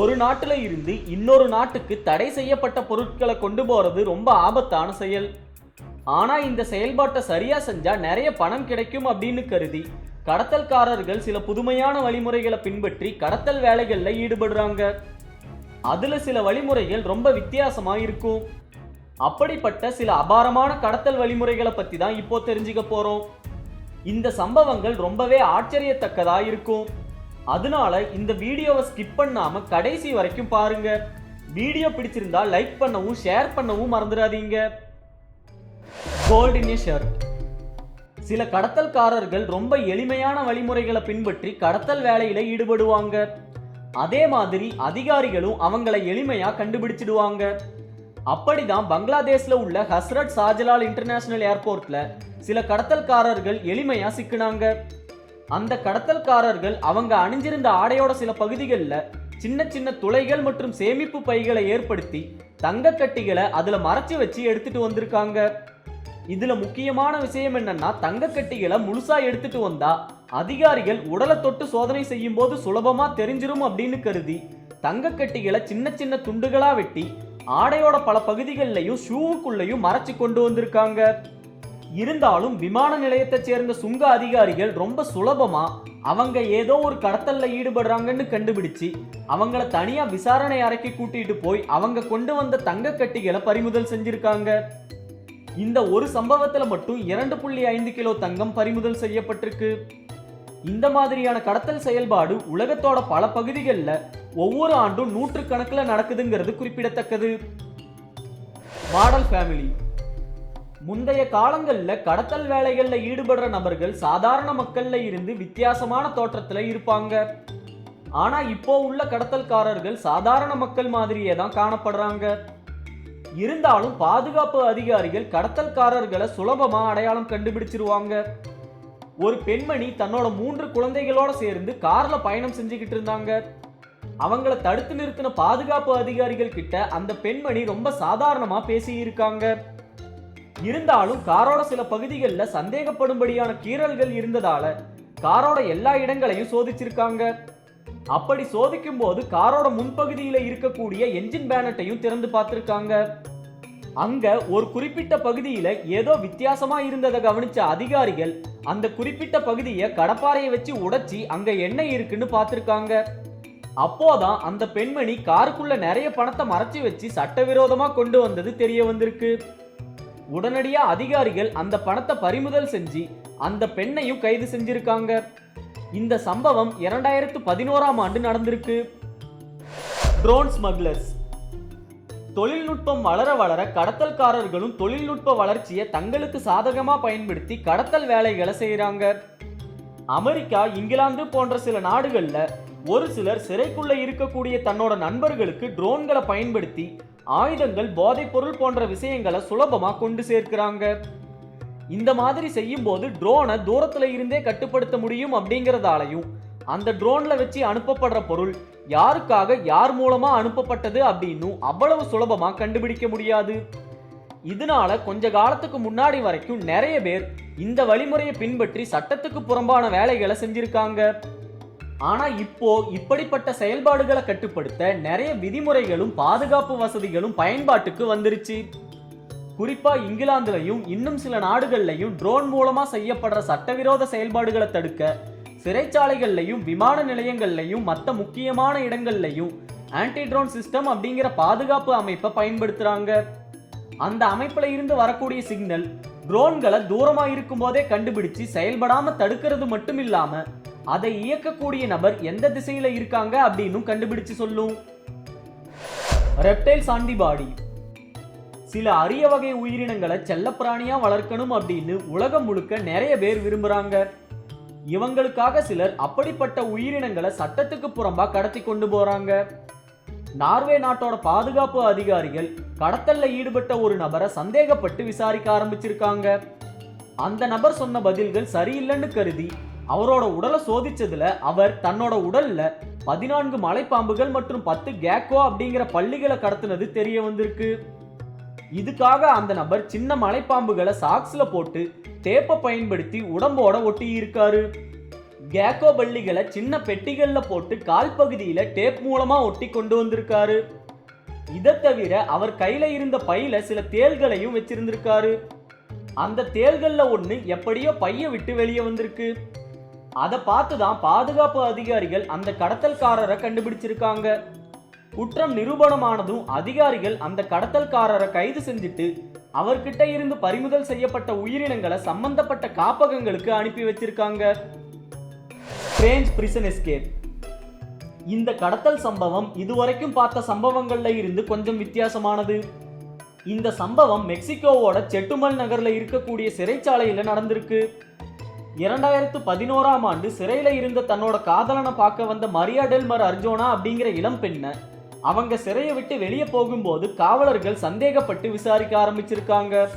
ஒரு நாட்டில் இருந்து இன்னொரு நாட்டுக்கு தடை செய்யப்பட்ட பொருட்களை கொண்டு போகிறது ரொம்ப ஆபத்தான செயல். ஆனால் இந்த செயல்பாட்டை சரியாக செஞ்சால் நிறைய பணம் கிடைக்கும் அப்படின்னு கருதி கடத்தல்காரர்கள் சில புதுமையான வழிமுறைகளை பின்பற்றி கடத்தல் வேலைகளில் ஈடுபடுறாங்க. அதில் சில வழிமுறைகள் ரொம்ப வித்தியாசமாக இருக்கும். அப்படிப்பட்ட சில அபாரமான கடத்தல் வழிமுறைகளை பற்றி தான் இப்போ தெரிஞ்சுக்க போகிறோம் இந்த சம்பவங்கள் ரொம்பவே ஆச்சரியத்தக்கதாக இருக்கும். அதனால இந்த வீடியோவை ஸ்கிப் பண்ணாம கடைசி வரைக்கும் பாருங்க. வீடியோ பிடிச்சிருந்தா லைக் பண்ணவும் ஷேர் பண்ணவும் மறந்துடாதீங்க. கோல்ட் இன் ஷர்ட் சில கடத்தல்காரர்கள் ரொம்ப எளிமையான வழிமுறைகளை பின்பற்றி கடத்தல் வேலையில ஈடுபடுவாங்க. அதே மாதிரி அதிகாரிகளும் அவங்கள எளிமையா கண்டுபிடிச்சிடுவாங்க. அப்படிதான் பங்களாதேஷ்ல உள்ள ஹஸ்ரத் ஷாஜலால் இன்டர்நேஷனல் ஏர்போர்ட்ல சில கடத்தல்காரர்கள் எளிமையா சிக்கினாங்க. அந்த கடத்தல்காரர்கள் அவங்க அணிஞ்சிருந்த ஆடையோட சில பகுதிகளில் சின்ன சின்ன துளைகள் மற்றும் சேமிப்பு பைகளை ஏற்படுத்தி தங்க கட்டிகளை அதில் மறைச்சி வச்சு எடுத்துட்டு வந்திருக்காங்க. இதில் முக்கியமான விஷயம் என்னன்னா தங்க கட்டிகளை முழுசா எடுத்துட்டு வந்தா அதிகாரிகள் உடலை தொட்டு சோதனை செய்யும் போது சுலபமா தெரிஞ்சிரும் அப்படின்னு கருதி தங்க கட்டிகளை சின்ன சின்ன துண்டுகளா வெட்டி ஆடையோட பல பகுதிகளிலையும் ஷூவுக்குள்ளேயும் மறைச்சு கொண்டு வந்திருக்காங்க. இருந்தாலும் விமான நிலையத்தை சேர்ந்த சுங்க அதிகாரிகள் ரொம்ப சுலபமா அவங்க ஏதோ ஒரு கடத்தல்ல ஈடுபடுறாங்கன்னு கண்டுபிடிச்சு அவங்கள தனியா விசாரணை அறைக்கு கூட்டிட்டு போய் அவங்க கொண்டு வந்த தங்க கட்டிகளை பறிமுதல் செஞ்சிருக்காங்க. இந்த ஒரு சம்பவத்துல மட்டும் இரண்டு புள்ளி ஐந்து கிலோ தங்கம் பறிமுதல் செய்யப்பட்டிருக்கு. இந்த மாதிரியான கடத்தல் செயல்பாடு உலகத்தோட பல பகுதிகளில் ஒவ்வொரு ஆண்டும் நூற்றுக்கணக்கில் நடக்குதுங்கிறது குறிப்பிடத்தக்கது. Model family. முந்தைய காலங்களில் கடத்தல் வேலைகளில் ஈடுபடுற நபர்கள் சாதாரண மக்கள்ல இருந்து வித்தியாசமான தோற்றத்தில் இருப்பாங்க. ஆனா இப்போ உள்ள கடத்தல்காரர்கள் சாதாரண மக்கள் மாதிரியே தான் காணப்படுறாங்க. இருந்தாலும் பாதுகாப்பு அதிகாரிகள் கடத்தல்காரர்களை சுலபமாக அடையாளம் கண்டுபிடிச்சிருவாங்க. ஒரு பெண்மணி தன்னோட மூன்று குழந்தைகளோட சேர்ந்து கார்ல பயணம் செஞ்சுக்கிட்டு இருந்தாங்க. அவங்கள தடுத்து நிறுத்தின பாதுகாப்பு அதிகாரிகள் கிட்ட அந்த பெண்மணி ரொம்ப சாதாரணமா பேசி இருக்காங்க இருந்தாலும் காரோட சில பகுதிகளில் சந்தேகப்படும்படியான கீறல்கள் இருந்ததால காரோட எல்லா இடங்களையும் சோதிச்சிருக்காங்க. அப்படி சோதிக்கும் போது காரோட முன்பகுதியில இருக்கக்கூடிய என்ஜின் பேனட்டையும் திறந்து பார்த்திருக்காங்க. அங்க ஒரு குறிப்பிட்ட பகுதியில ஏதோ வித்தியாசமா இருந்ததை கவனிச்ச அதிகாரிகள் அந்த குறிப்பிட்ட பகுதியை கடப்பாறையை வச்சு உடைச்சி அங்க என்ன இருக்குன்னு பார்த்திருக்காங்க. அப்போதான் அந்த பெண்மணி காருக்குள்ள நிறைய பணத்தை மறைச்சு வச்சு சட்டவிரோதமா கொண்டு வந்தது தெரிய வந்திருக்கு. உடனடியாக அதிகாரிகள் அந்த பணத்தை பறிமுதல் செஞ்சு அந்த பெண்ணையும் கைது செஞ்சிருக்காங்க. இந்த சம்பவம் இரண்டாயிரத்து பதினோராம் ஆண்டு நடந்திருக்கு. ட்ரோன் ஸ்மக்லர்ஸ் தொழில்நுட்பம் வளர வளர கடத்தல்காரர்களும் தொழில்நுட்ப வளர்ச்சியை தங்களுக்கு சாதகமாக பயன்படுத்தி கடத்தல் வேலைகளை செய்கிறாங்க அமெரிக்கா இங்கிலாந்து போன்ற சில நாடுகளில் ஒரு சிலர் சிறைக்குள்ள இருக்கக்கூடிய தன்னோட நண்பர்களுக்கு ட்ரோன்களை பயன்படுத்தி ஆயுதங்கள் போதைப் பொருள் போன்ற விஷயங்களை சுலபமா கொண்டு சேர்க்கிறாங்க. இந்த மாதிரி செய்யும் போது ட்ரோனை தூரத்துல இருந்தே கட்டுப்படுத்த முடியும் அப்படிங்கறதாலையும் அந்த ட்ரோன்ல வச்சு அனுப்பப்படுற பொருள் யாருக்காக யார் மூலமா அனுப்பப்பட்டது அப்படின்னு அவ்வளவு சுலபமா கண்டுபிடிக்க முடியாது. இதனால கொஞ்ச காலத்துக்கு முன்னாடி வரைக்கும் நிறைய பேர் இந்த வழிமுறையை பின்பற்றி சட்டத்துக்கு புறம்பான வேலைகளை செஞ்சிருக்காங்க. ஆனால் இப்போ இப்படிப்பட்ட செயல்பாடுகளை கட்டுப்படுத்த நிறைய விதிமுறைகளும் பாதுகாப்பு வசதிகளும் பயன்பாட்டுக்கு வந்துருச்சு. குறிப்பாக இங்கிலாந்துலையும் இன்னும் சில நாடுகள்லையும் ட்ரோன் மூலமாக செய்யப்படுற சட்டவிரோத செயல்பாடுகளை தடுக்க சிறைச்சாலைகள்லையும் விமான நிலையங்கள்லையும் மற்ற முக்கியமான இடங்கள்லையும் ஆன்டி ட்ரோன் சிஸ்டம் அப்படிங்கிற பாதுகாப்பு அமைப்பை பயன்படுத்துகிறாங்க அந்த அமைப்பில் இருந்து வரக்கூடிய சிக்னல் ட்ரோன்களை தூரமாக இருக்கும் போதே கண்டுபிடிச்சு செயல்படாமல் தடுக்கிறது மட்டும் இல்லாமல் அதை இயக்கக்கூடிய நபர் எந்த திசையில இருக்காங்க அப்படின்னும் கண்டுபிடிச்சு சொல்லும். ரெப்டைல்ஸ் ஆண்டிபாடி சில அரிய வகை உயிரினங்களை செல்லப்பிராணியா வளர்க்கணும் அப்படின்னு உலகம் முழுக்க நிறைய பேர் விரும்புறாங்க. இவங்களுக்காக சிலர் அப்படிப்பட்ட உயிரினங்களை சட்டத்துக்கு புறம்பா கடத்தி கொண்டு போறாங்க. நார்வே நாட்டோட பாதுகாப்பு அதிகாரிகள் கடத்தல்ல ஈடுபட்ட ஒரு நபரை சந்தேகப்பட்டு விசாரிக்க ஆரம்பிச்சிருக்காங்க. அந்த நபர் சொன்ன பதில்கள் சரியில்லைன்னு கருதி அவரோட உடலை சோதிச்சதுல அவர் தன்னோட உடல்ல பதினான்கு மலைப்பாம்புகள் மற்றும் பத்து கேக்கோ அப்படிங்கிற பள்ளிகளை கடத்தினது தெரிய வந்திருக்கு. இதுக்காக அந்த நபர் சின்ன மலைப்பாம்புகளை சாக்ஸ்ல போட்டு டேப்பை பயன்படுத்தி உடம்போட ஒட்டி இருக்காரு கேக்கோ பள்ளிகளை சின்ன பெட்டிகளில் போட்டு கால் பகுதியில டேப் மூலமா ஒட்டி கொண்டு வந்திருக்காரு. இதை தவிர அவர் கையில இருந்த பையில சில தேள்களையும் வச்சிருந்திருக்காரு. அந்த தேள்கள்ல ஒன்று எப்படியோ பைய விட்டு வெளியே வந்திருக்கு. அதை பார்த்து தான் பாதுகாப்பு அதிகாரிகள் அந்த கடத்தல்காரரை கண்டுபிடிச்சிருக்காங்க. குற்றம் நிரூபணமானதும் அதிகாரிகள் அந்த கடத்தல்காரரை கைது செஞ்சுட்டு அவர்கிட்ட இருந்து பறிமுதல் செய்யப்பட்ட உயிரினங்களை சம்பந்தப்பட்ட காப்பகங்களுக்கு அனுப்பி வச்சிருக்காங்க. ஸ்ட்ரேஞ்ச் பிரிசன் எஸ்கேப் இந்த கடத்தல் சம்பவம் இதுவரைக்கும் பார்த்த சம்பவங்கள்ல இருந்து கொஞ்சம் வித்தியாசமானது. இந்த சம்பவம் மெக்சிகோவோட செட்டுமல் நகர்ல இருக்கக்கூடிய சிறைச்சாலையில நடந்திருக்கு. இரண்டாயிரத்து பதினோராம் ஆண்டு சிறையில் இருந்த தன்னோட காதலனை பார்க்க வந்த மரியா டெல்மர் அர்ஜோனா அப்படிங்கிற இளம் பெண்ணை அவங்க சிறையை விட்டு வெளியே போகும்போது காவலர்கள் சந்தேகப்பட்டு விசாரிக்க ஆரம்பிச்சிருக்காங்க.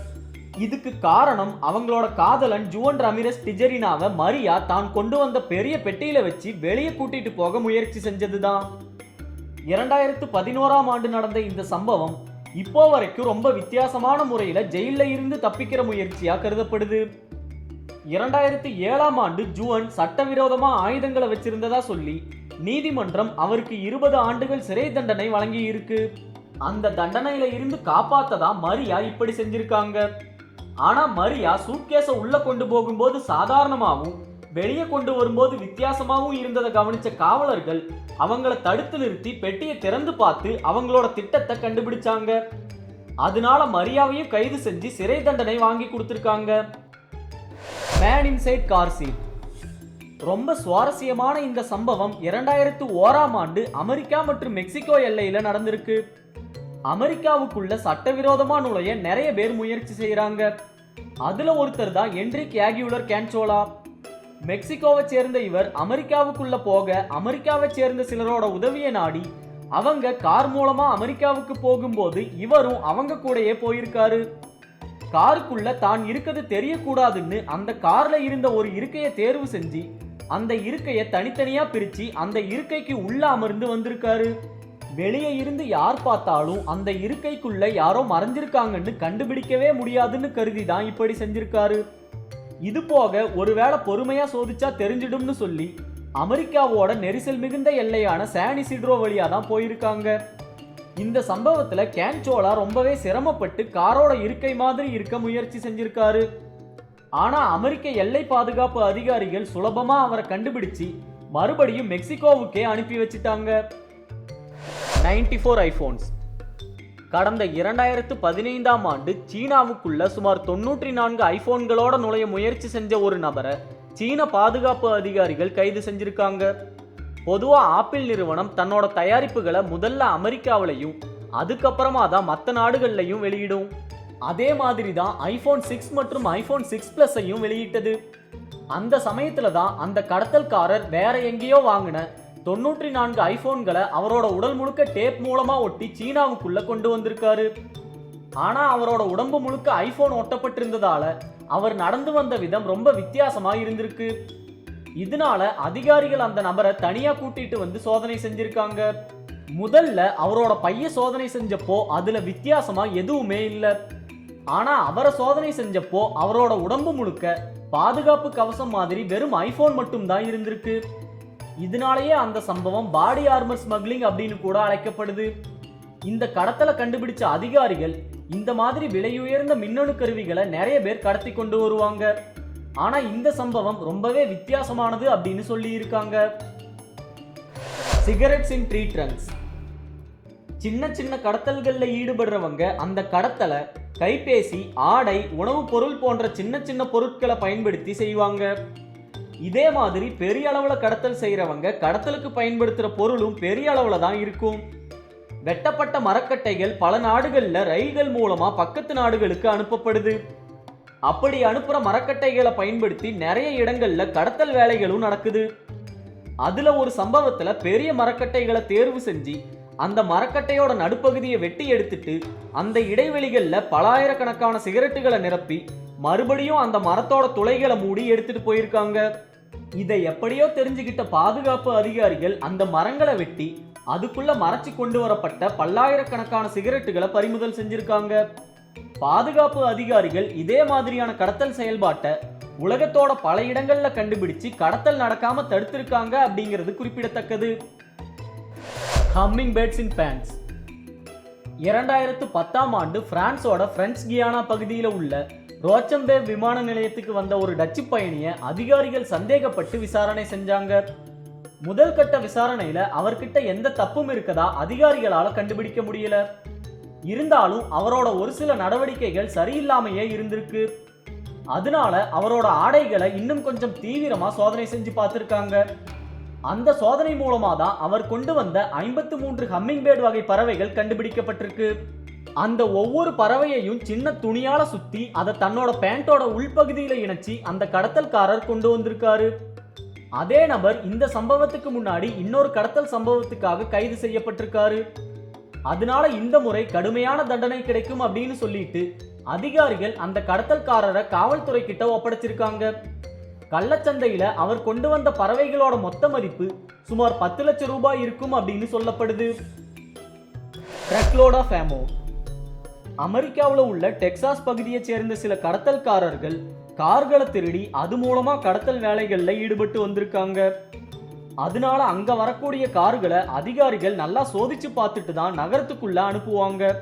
இதுக்கு காரணம் அவங்களோட காதலன் ஜுவன் ரமிரஸ் டிஜெரினாவை மரியா தான் கொண்டு வந்த பெரிய பெட்டியில வச்சு வெளியே கூட்டிட்டு போக முயற்சி செஞ்சதுதான். இரண்டாயிரத்து பதினோராம் ஆண்டு நடந்த இந்த சம்பவம் இப்போ வரைக்கும் ரொம்ப வித்தியாசமான முறையில ஜெயில இருந்து தப்பிக்கிற முயற்சியா கருதப்படுது. இரண்டாயிரத்தி ஏழாம் ஆண்டு ஜுவன் சட்டவிரோதமா ஆயுதங்களை வச்சிருந்ததா சொல்லி நீதிமன்றம் அவருக்கு இருபது ஆண்டுகள் சிறை தண்டனை வழங்கி இருக்கு அந்த தண்டனையில இருந்து காப்பாத்ததா மரியா இப்படி செஞ்சிருக்காங்க. ஆனா மரியா சூட்கேஸ உள்ள கொண்டு போகும்போது சாதாரணமாகவும் வெளியே கொண்டு வரும்போது வித்தியாசமாகவும் இருந்ததை கவனிச்ச காவலர்கள் அவங்கள தடுத்து நிறுத்தி பெட்டியை திறந்து பார்த்து அவங்களோட திட்டத்தை கண்டுபிடிச்சாங்க. அதனால மரியாவையும் கைது செஞ்சு சிறை தண்டனை வாங்கி கொடுத்துருக்காங்க. மேன் இன்சைட் கார் சீட் ரொம்ப சுவாரஸ்யமான இந்த சம்பவம் இரண்டாயிரத்து ஓராம் ஆண்டு அமெரிக்கா மற்றும் மெக்சிகோ எல்லையில் நடந்திருக்கு. அமெரிக்காவுக்குள்ள சட்டவிரோதமா நுழைய நிறைய பேர் முயற்சி செய்கிறாங்க அதுல ஒருத்தர் தான் என்ரிக் யாகியுலர் கேன்சோலா மெக்சிகோவை சேர்ந்த இவர் அமெரிக்காவுக்குள்ள போக அமெரிக்காவை சேர்ந்த சிலரோட உதவியை நாடி அவங்க கார் மூலமா அமெரிக்காவுக்கு போகும்போது இவரும் அவங்க கூடயே போயிருக்காரு. காருக்குள்ள தான் இருக்கிறது தெரியக்கூடாதுன்னு அந்த கார்ல இருந்த ஒரு இருக்கையை தேர்வு செஞ்சு அந்த இருக்கையை தனித்தனியா பிரிச்சு அந்த இருக்கைக்கு உள்ள அமர்ந்து வந்திருக்காரு. வெளியே இருந்து யார் பார்த்தாலும் அந்த இருக்கைக்குள்ள யாரோ மறைஞ்சிருக்காங்கன்னு கண்டுபிடிக்கவே முடியாதுன்னு கருதி தான் இப்படி செஞ்சிருக்காரு. இது போக ஒருவேளை பொறுமையா சோதிச்சா தெரிஞ்சிடும்னு சொல்லி அமெரிக்காவோட நெரிசல் மிகுந்த எல்லையான சானிசிட்ரோ வழியா தான் போயிருக்காங்க. இந்த சம்பவத்துல கேன்சோலா ரொம்பவே சிரமப்பட்டு காரோட இருக்கை மாதிரி இருக்க முயற்சி செஞ்சிருக்காரு. ஆனா அமெரிக்க எல்லை பாதுகாப்பு அதிகாரிகள் சுலபமா அவரை கண்டுபிடிச்சு மறுபடியும் மெக்சிகோவுக்கே அனுப்பி வச்சிட்டாங்க. 94 ஃபோர் ஐஃபோன்ஸ் கடந்த இரண்டாயிரத்து பதினைந்தாம் ஆண்டு சீனாவுக்குள்ள சுமார் தொண்ணூற்றி நான்கு ஐபோன்களோட நுழைய முயற்சி செஞ்ச ஒரு நபரை சீன பாதுகாப்பு அதிகாரிகள் கைது செஞ்சிருக்காங்க. பொதுவாக ஆப்பிள் நிறுவனம் தன்னோட தயாரிப்புகளை முதல்ல அமெரிக்காவிலையும் அதுக்கப்புறமா தான் மற்ற நாடுகள்லையும் வெளியிடும். அதே மாதிரி தான் ஐபோன் சிக்ஸ் மற்றும் ஐபோன் சிக்ஸ் ப்ளஸ்ஸையும் வெளியிட்டது. அந்த சமயத்தில் தான் அந்த கடத்தல்காரர் வேற எங்கேயோ வாங்கின தொண்ணூற்றி நான்கு ஐபோன்களை அவரோட உடல் முழுக்க டேப் மூலமாக ஒட்டி சீனாவுக்குள்ளே கொண்டு வந்திருக்காரு. ஆனால் அவரோட உடம்பு முழுக்க ஐபோன் ஒட்டப்பட்டிருந்ததால அவர் நடந்து வந்த விதம் ரொம்ப வித்தியாசமாக இருந்திருக்கு. இதனால அதிகாரிகள் அந்த நபரை தனியா கூட்டிட்டு வந்து சோதனை செஞ்சிருக்காங்க. முதல்ல அவரோட பைய சோதனை செஞ்சப்போ அதுல வித்தியாசமா எதுவுமே இல்லை. ஆனா அவரை சோதனை செஞ்சப்போ அவரோட உடம்பு முழுக்க பாதுகாப்பு கவசம் மாதிரி வெறும் ஐபோன் மட்டும் தான் இருந்திருக்கு. இதனாலேயே அந்த சம்பவம் பாடி ஆர்மர் ஸ்மக்லிங் அப்படின்னு கூட அழைக்கப்படுது. இந்த கடத்தலை கண்டுபிடிச்ச அதிகாரிகள் இந்த மாதிரி விலையுயர்ந்த மின்னணு கருவிகளை நிறைய பேர் கடத்தி கொண்டு வருவாங்க. ஆனா இந்த சம்பவம் ரொம்பவே வித்தியாசமானது அப்படின்னு சொல்லி இருக்காங்க சிகரெட்ஸ் இன் ட்ரீ ட்ரங்க்ஸ் சின்ன சின்ன கடத்தல்களில் ஈடுபடுறவங்க அந்த கடத்தலை கைபேசி ஆடை உணவுப் பொருள் போன்ற சின்ன சின்ன பொருட்களை பயன்படுத்தி செய்வாங்க. இதே மாதிரி பெரிய அளவில் கடத்தல் செய்கிறவங்க கடத்தலுக்கு பயன்படுத்துகிற பொருளும் பெரிய அளவில் தான் இருக்கும். வெட்டப்பட்ட மரக்கட்டைகள் பல நாடுகளில் ரயில்கள் மூலமாக பக்கத்து நாடுகளுக்கு அனுப்பப்படுது. அப்படி அனுப்புற மரக்கட்டைகளை பயன்படுத்தி நிறைய இடங்கள்ல கடத்தல் வேலைகளும் நடக்குது. அதுல ஒரு சம்பவத்துல பெரிய மரக்கட்டைகளை தேர்வு செஞ்சு அந்த மரக்கட்டையோட நடுப்பகுதியை வெட்டி எடுத்துட்டு அந்த இடைவெளிகள்ல பலாயிரக்கணக்கான சிகரெட்டுகளை நிரப்பி மறுபடியும் அந்த மரத்தோட துளைகளை மூடி எடுத்துட்டு போயிருக்காங்க. இதை எப்படியோ தெரிஞ்சுக்கிட்ட பாதுகாப்பு அதிகாரிகள் அந்த மரங்களை வெட்டி அதுக்குள்ள மறைச்சு கொண்டு வரப்பட்ட பல்லாயிரக்கணக்கான சிகரெட்டுகளை பறிமுதல் செஞ்சிருக்காங்க. பாதுகாப்பு அதிகாரிகள் இதே மாதிரியான கடத்தல் செயல்பாட்டை உலகத்தோட பல இடங்கள்ல கண்டுபிடிச்சு கடத்தல் நடக்காம தடுத்திருக்காங்க அப்படிங்கிறது குறிப்பிடத்தக்கது. ஹம்மிங் பேர்ட்ஸ் இன் பேன்ஸ் இரண்டாயிரத்து பத்தாம் ஆண்டு பிரான்ஸோட பிரெஞ்ச் கியானா பகுதியில் உள்ள ரோச்சம்பேவ் விமான நிலையத்துக்கு வந்த ஒரு டச்சு பயணியை அதிகாரிகள் சந்தேகப்பட்டு விசாரணை செஞ்சாங்க. முதல் கட்ட விசாரணையில அவர்கிட்ட எந்த தப்பும் இருக்கதா அதிகாரிகளால கண்டுபிடிக்க முடியல. இருந்தாலும் அவரோட ஒரு சில நடவடிக்கைகள் சரியில்லாமையே இருந்திருக்கு. அதனால அவரோட ஆடைகளை இன்னும் கொஞ்சம் தீவிரமா சோதனை செஞ்சு பார்த்துருக்காங்க. அந்த சோதனை மூலமா தான் அவர் கொண்டு வந்த ஐம்பத்து மூன்று ஹம்மிங் பேர்டு வகை பறவைகள் கண்டுபிடிக்கப்பட்டிருக்கு. அந்த ஒவ்வொரு பறவையையும் சின்ன துணியால சுத்தி அதை தன்னோட பேண்டோட உள்பகுதியில இணைச்சி அந்த கடத்தல்காரர் கொண்டு வந்திருக்காரு. அதே நபர் இந்த சம்பவத்துக்கு முன்னாடி இன்னொரு கடத்தல் சம்பவத்துக்காக கைது செய்யப்பட்டிருக்காரு. அதனால இந்த முறை கடுமையான தண்டனை கிடைக்கும் அப்படின்னு சொல்லிட்டு அதிகாரிகள் அந்த கடத்தல்காரரை காவல்துறை கிட்ட ஒப்படைச்சிருக்காங்க. கள்ளச்சந்தையில அவர் கொண்டு வந்த பறவைகளோட மொத்த மதிப்பு சுமார் பத்து லட்சம் ரூபாய் இருக்கும் அப்படின்னு சொல்லப்படுது. ட்ரக்லோட் ஆஃப் ஆமோ அமெரிக்காவில் உள்ள டெக்சாஸ் பகுதியைச் சேர்ந்த சில கடத்தல்காரர்கள் கார்களை திருடி அது மூலமா கடத்தல் வேலைகளில் ஈடுபட்டு வந்திருக்காங்க. அதனால அங்க வரக்கூடிய கார்களை அதிகாரிகள் நல்லா சோதிச்சு பார்த்துட்டு தான் நகரத்துக்குள்ள அனுப்புவாங்க.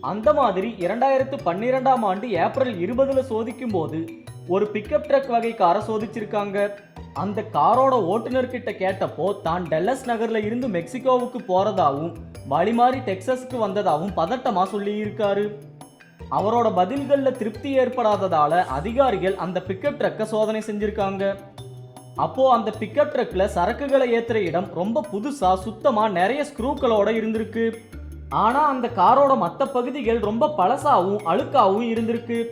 அந்த மாதிரி இரண்டாயிரத்து பன்னிரெண்டாம் ஆண்டு ஏப்ரல் இருபதுல சோதிக்கும் போது ஒரு பிக்கப் ட்ரக் வகை காரை சோதிச்சிருக்காங்க. அந்த காரோட ஓட்டுநர் கிட்ட கேட்டப்போ தான் டெல்லஸ் நகர்ல இருந்து மெக்சிகோவுக்கு போறதாவும் வழி மாறி டெக்சஸுக்கு வந்ததாகவும் பதட்டமா சொல்லியிருக்காரு. அவரோட பதில்களில் திருப்தி ஏற்படாததால அதிகாரிகள் அந்த பிக்கப் ட்ரக்கை சோதனை செஞ்சிருக்காங்க. அப்போ அந்த பிக்கப் ட்ரக்ல சரக்குகளை ஏத்துற இடம் ரொம்ப புதுசா சுத்தமா நிறைய ஸ்க்ரூக்களோட இருந்திருக்கு. ஆனா அந்த காரோட மற்ற பகுதிகள் ரொம்ப பழசாவும் அழுக்காவும் இருந்திருக்கு.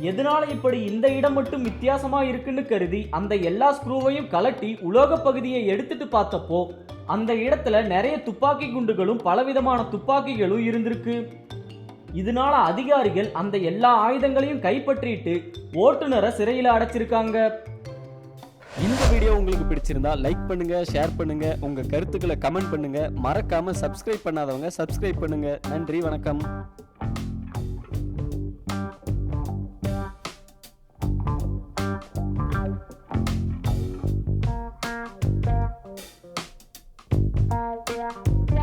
எதனால இப்படி இந்த இடம் மட்டும் வித்தியாசமா இருக்குன்னு கருதி அந்த எல்லா ஸ்க்ரூவையும் கலட்டி உலோக பகுதியை எடுத்துட்டு பார்த்தப்போ அந்த இடத்துல நிறைய துப்பாக்கி குண்டுகளும் பலவிதமான துப்பாக்கிகளும் இருந்திருக்கு. இதனால அதிகாரிகள் அந்த எல்லா ஆயுதங்களையும் கைப்பற்றிட்டு ஓட்டுநரை சிறையில் அடைச்சிருக்காங்க. இந்த வீடியோ உங்களுக்கு பிடிச்சிருந்தா லைக் பண்ணுங்க ஷேர் பண்ணுங்க உங்க கருத்துக்களை கமெண்ட் பண்ணுங்க. மறக்காம சப்ஸ்கிரைப் பண்ணாதவங்க சப்ஸ்கிரைப் பண்ணுங்க. நன்றி வணக்கம்.